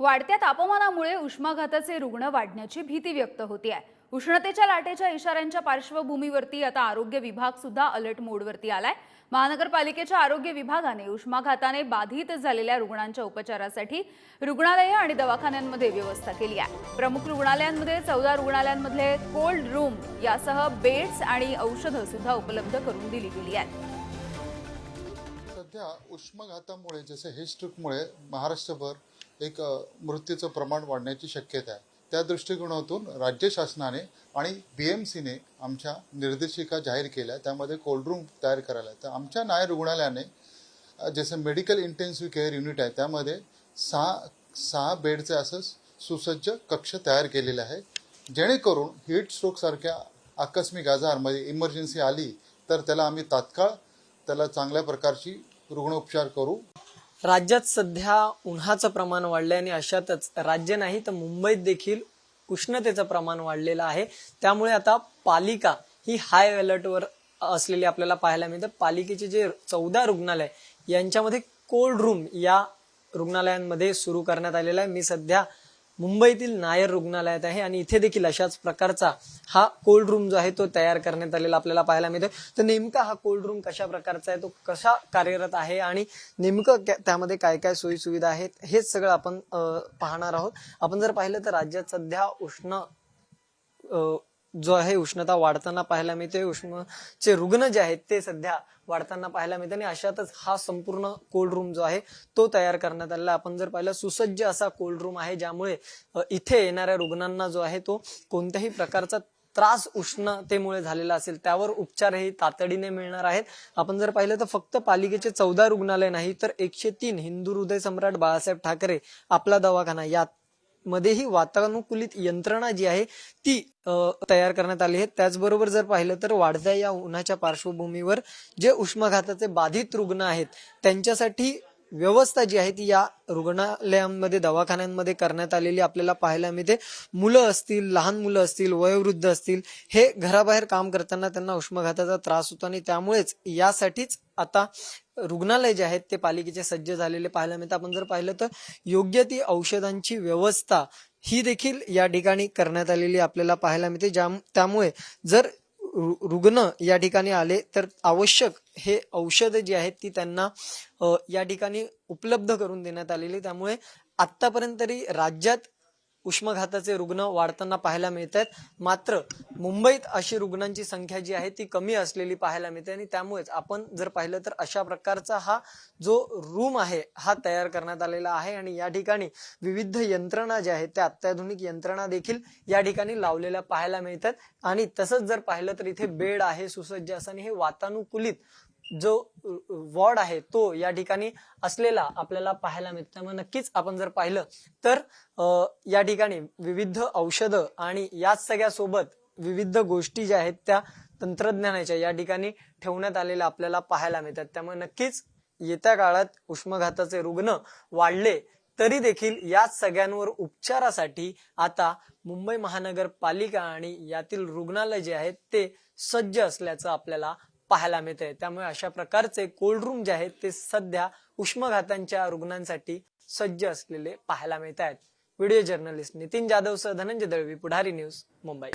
वाढत्या तापमानामुळे उष्माघाताचे रुग्ण वाढण्याची भीती व्यक्त होती आहे उष्णतेच्या लाटेच्या इशाऱ्यांच्या पार्श्वभूमीवरती आता आरोग्य विभाग सुद्धा अलर्ट मोडवरती आलाय. महानगरपालिकेच्या आरोग्य विभागाने उष्माघाताने बाधित झालेल्या रुग्णांच्या उपचारासाठी रुग्णालये आणि दवाखान्यांमध्ये व्यवस्था केली आहे. प्रमुख रुग्णालयांमध्ये चौदा रुग्णालयांमधले कोल्ड रूम यासह बेड्स आणि औषधं सुद्धा उपलब्ध करून दिली गेली आहेत. सध्या उष्माघातामुळे जसे हेस्ट्रिकमुळे महाराष्ट्रभर एक मृत्यूचं प्रमाण वाढण्याची शक्यता आहे. त्या दृष्टिकोनातून राज्य शासनाने आणि बी एम सीने आमच्या निर्देशिका जाहीर केल्या. त्यामध्ये कोल्ड्रूम तयार करायला. तर आमच्या नाय रुग्णालयाने जसं मेडिकल इंटेन्सिव्ह केअर युनिट आहे त्यामध्ये सहा सहा बेडचे असं सुसज्ज कक्ष तयार केलेले आहे. जेणेकरून हीट स्ट्रोकसारख्या आकस्मिक आजारमध्ये इमर्जन्सी आली तर त्याला आम्ही तात्काळ त्याला चांगल्या प्रकारची रुग्णोपचार करू. राज्यात सध्या उन्हाचं प्रमाण वाढलंय आणि अशातच राज्य नाही तर मुंबईत देखील उष्णतेचं प्रमाण वाढलेलं आहे. त्यामुळे आता पालिका ही हाय अलर्टवर असलेली आपल्याला पाहायला मिळतं. पालिकेचे जे चौदा रुग्णालय यांच्यामध्ये कोल्ड रूम या रुग्णालयांमध्ये सुरू करण्यात आलेला आहे. मी सध्या मुंबईतील नायर रुग्णालयात आहे आणि इथे देखील अशाच प्रकारचा हा कोल्ड रूम जो आहे तो तयार करण्यात आलेला आपल्याला पाहायला मिळतो तर नेमका हा कोल्ड रूम कशा प्रकारचा आहे तो कशा कार्यरत आहे आणि नेमकं त्यामध्ये काय काय सोयी सुविधा आहेत हेच सगळं आपण पाहणार आहोत. आपण जर पाहिलं तर राज्यात सध्या उष्ण जो आहे उष्णता वाढताना पाहायला मिळते. उष्णचे रुग्ण जे आहेत ते सध्या वाढताना पाहायला मिळते आणि अशातच हा संपूर्ण कोल्ड रूम जो आहे तो तयार करण्यात आलेला आपण जर पाहिलं सुसज्ज असा कोल्ड रूम आहे ज्यामुळे इथे येणाऱ्या रुग्णांना जो आहे तो कोणत्याही प्रकारचा त्रास उष्णतेमुळे झालेला असेल त्यावर उपचारही तातडीने मिळणार आहेत. आपण जर पाहिलं तर फक्त पालिकेचे चौदा रुग्णालय नाही तर एकशे तीन हिंदू हृदय सम्राट बाळासाहेब ठाकरे आपला दवाखाना यात मध्येही वातानुकूलित यंत्रणा जी आहे ती तयार करण्यात आली आहे. त्याचबरोबर जर पाहिलं तर वाढत्या या उन्हाच्या पार्श्वभूमीवर जे उष्माघाताचे बाधित रुग्ण आहेत त्यांच्यासाठी व्यवस्था जी आहे ती या रुग्णालयांमध्ये दवाखान्यांमध्ये करण्यात आलेली आपल्याला पाहायला मिळते. मुलं असतील लहान मुलं असतील वयोवृद्ध असतील हे घराबाहेर काम करताना त्यांना उष्माघाताचा त्रास होतो आणि त्यामुळेच यासाठीच आता रुग्णालय जे आहेत ते पालिकेचे सज्ज झालेले पाहायला मिळतं आपण जर पाहिलं तर योग्य ती औषधांची व्यवस्था ही देखील या ठिकाणी करण्यात आलेली आपल्याला पाहायला मिळते. ज्या त्यामुळे जर रुग्ण या ठिकाणी आले तर आवश्यक हे औषध जी आहेत ती त्यांना या ठिकाणी उपलब्ध करून देण्यात आलेली त्यामुळे आतापर्यंत तरी राज्यात उष्माघाताचे रुग्ण वाढताना पाहायला मिळत आहेत मात्र मुंबईत अशी रुग्णांची संख्या जी आहे ती कमी असलेली पाहायला मिळते आणि त्यामुळेच आपण जर पाहिलं तर अशा प्रकारचा हा जो रूम आहे हा तयार करण्यात आलेला आहे आणि या ठिकाणी विविध यंत्रणा ज्या आहेत त्या अत्याधुनिक यंत्रणा देखील या ठिकाणी लावलेल्या पाहायला मिळतात. आणि तसंच जर पाहिलं तर इथे बेड आहे सुसज्ज असं आणि हे वातानुकूलित जो वॉर्ड आहे तो या ठिकाणी असलेला आपल्याला पाहायला मिळतो. त्यामुळे नक्कीच आपण जर पाहिलं तर या ठिकाणी विविध औषधं आणि याच सगळ्या सोबत विविध गोष्टी ज्या आहेत त्या तंत्रज्ञानाच्या या ठिकाणी ठेवण्यात आलेल्या आपल्याला पाहायला मिळतात. त्यामुळे नक्कीच येत्या काळात उष्माघाताचे रुग्ण वाढले तरी देखील या सगळ्यांवर उपचारासाठी आता मुंबई महानगरपालिका आणि यातील रुग्णालय जे आहेत ते सज्ज असल्याचं आपल्याला पाहायला मिळतंय. त्यामुळे अशा प्रकारचे कोल्ड रूम जे आहेत ते सध्या उष्माघातांच्या रुग्णांसाठी सज्ज असलेले पाहायला मिळत आहेत व्हिडिओ जर्नलिस्ट नितीन जाधव सह धनंजय दळवी पुढारी न्यूज मुंबई.